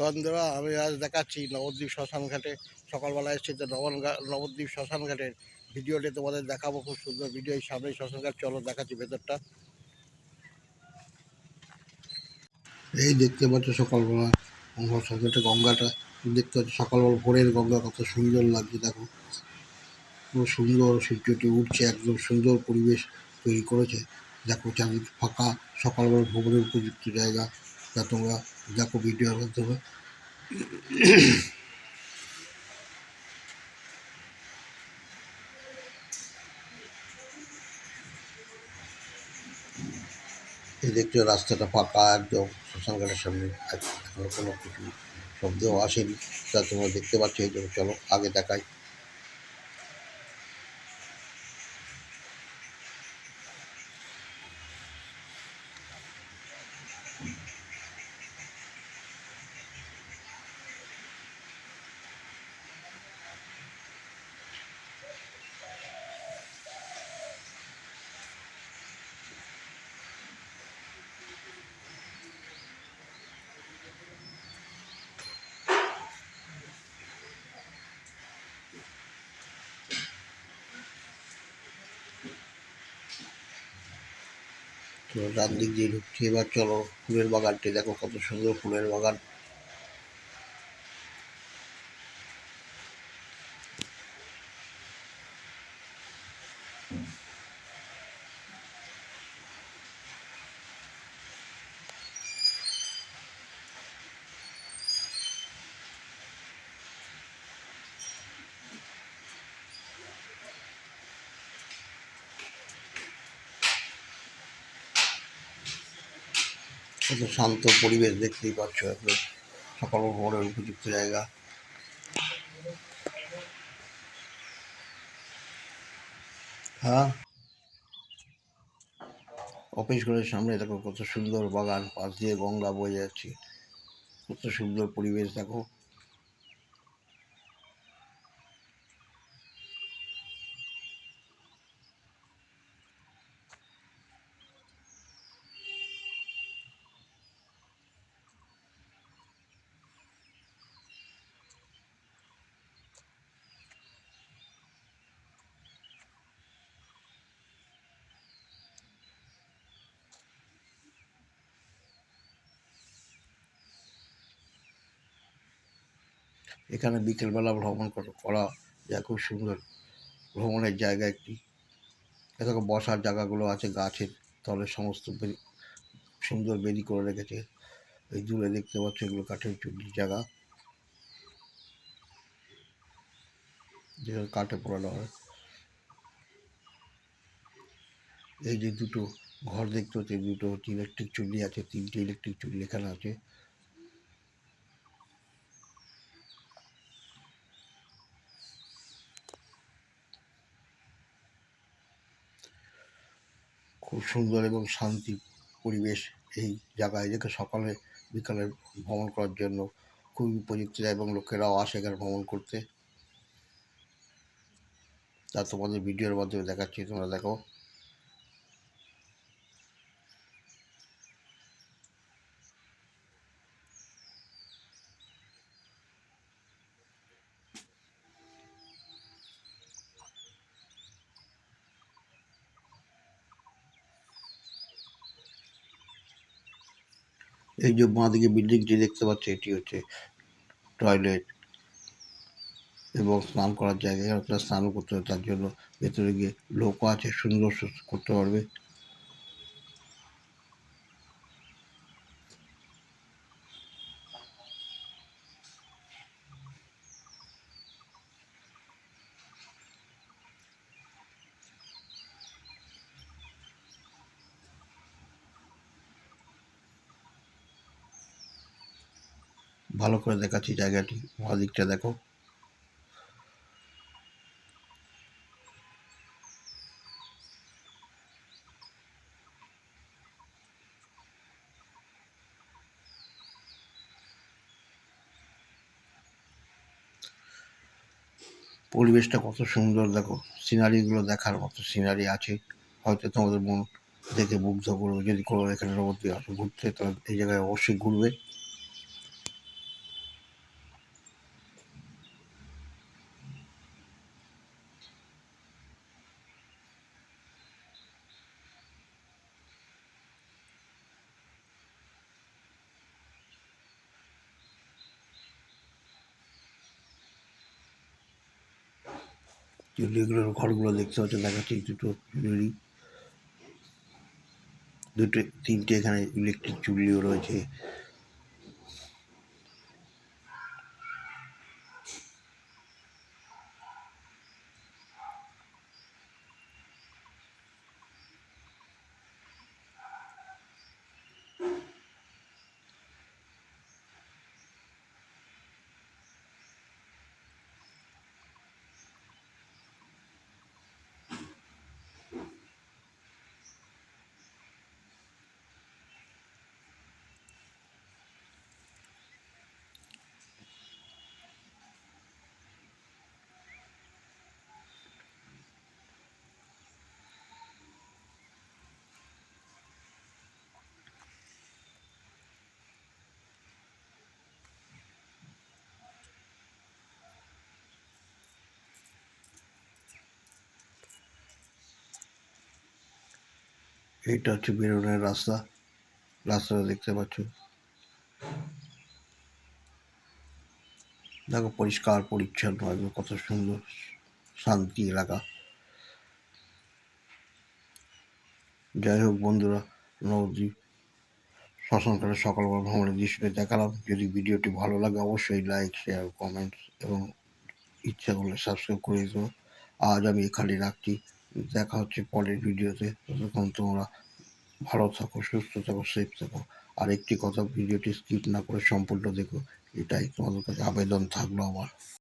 বন্ধুরা আমি আজ দেখাচ্ছি নবদ্বীপ শ্মশান ঘাটে। সকালবেলা এসেছি তো নবন নবদ্বীপ শ্মশান ঘাটের ভিডিওটি তোমাদের দেখাবো, খুব সুন্দর ভিডিও। এই সামনেই শ্মশান ঘাট, চলো দেখাচ্ছি ভেতরটা। এই দেখতে পাচ্ছ সকালবেলা শ্মশান ঘাটে গঙ্গাটা। দেখতে পাচ্ছ সকালবেলা ভোরের গঙ্গা কত সুন্দর লাগছে, দেখো। খুব সুন্দর সূর্যটি উঠছে, একদম সুন্দর পরিবেশ তৈরি করেছে। দেখো চারিদিক ফাঁকা, সকালবেলা ভ্রমণের উপযুক্ত জায়গা। তা তোমরা দেখো ভিডিওর মাধ্যমে। দেখছ, রাস্তাটা ফাঁকা, একদম শ্মশানঘাটের সামনে। এখনও কোনো কিছু শব্দও আসেনি। তা তোমরা দেখতে পাচ্ছ, এই জন্য চলো আগে দেখাই। তো ডান দিক দিয়ে ঢুকছি এবার চলো ফুলের বাগানটি। দেখো কত সুন্দর ফুলের বাগান। কত শান্ত পরিবেশ দেখতেই পাচ্ছ এত সকাল ভোরের উপযুক্ত জায়গা। হ্যাঁ। অফিস ঘরের সামনে দেখো কত সুন্দর বাগান, পাশ দিয়ে গঙ্গা বয়ে যাচ্ছে। কত সুন্দর পরিবেশ দেখো। এখানে বিকেলবেলা ভ্রমণ কর- যায়। খুব সুন্দর ভ্রমণের জায়গা একটি। এখানে বসার জায়গাগুলো আছে গাছের তলে সমস্ত সুন্দর বেরি করে রেখেছে। এই দূরে দেখতে পাচ্ছ এগুলো কাঠের চুল্লির জায়গা। যেগুলো কাঠে পোড়ানো হয়। এই যে দুটো ঘর দেখতে হচ্ছে দুটো হচ্ছে ইলেকট্রিক চুল্লি আছে, তিনটে ইলেকট্রিক চুল্লি এখানে আছে। খুব সুন্দর এবং শান্তি পরিবেশ এই জায়গায় যেখানে সকালে বিকালে ভ্রমণ করার জন্য খুবই উপযুক্ত এবং লোকেরাও আসে এখানে ভ্রমণ করতে। তা তোমাদের ভিডিওর মাধ্যমে দেখাচ্ছি, তোমরা দেখো। এই যে বাঁদিকে বিল্ডিংটি দেখতে পাচ্ছি, এটি হচ্ছে টয়লেট এবং স্নান করার জায়গা। আপনারা স্নানও করতে হবে তার জন্য ভেতরে গিয়ে লোকও আছে, সুন্দর করতে পারবে। ভালো করে দেখাচ্ছি জায়গাটি দিকটা দেখো। পরিবেশটা কত সুন্দর, দেখো। সিনারিগুলো দেখার মতো সিনারি আছে। হয়তো তোমাদের মন দেখে মুগ্ধ করবে। যদি কোনো এখানে ঘুরতে, তাহলে এই জায়গায় অবশ্যই ঘুরবে। চুল্লিগুলোর ঘরগুলো দেখতে পাচ্ছ দেখাচ্ছি দুটো চুল্লি দুটো তিনটে এখানে ইলেকট্রিক চুল্লিও রয়েছে। এইটা হচ্ছে বেরোনের রাস্তা। রাস্তাটা দেখতে পাচ্ছ। দেখো পরিষ্কার, পরিচ্ছন্ন, একদম কত সুন্দর শান্তি এলাকা। যাই হোক বন্ধুরা নবদ্বীপ শ্মশানকালে সকালবেলা ভ্রমণের দৃশ্যটা দেখালাম। যদি ভিডিওটি ভালো লাগে, অবশ্যই লাইক শেয়ার কমেন্টস এবং ইচ্ছা করলে সাবস্ক্রাইব করে দিও। আজ আমি এখানে রাখছি। দেখা হচ্ছে পরের ভিডিওতে। ততক্ষণ তোমরা ভালো থাকো, সুস্থ থাকো সেফ থাকো। আর একটি কথা ভিডিওটি স্কিপ না করে সম্পূর্ণ দেখো। এটাই তোমাদের কাছে আবেদন থাকল আমার।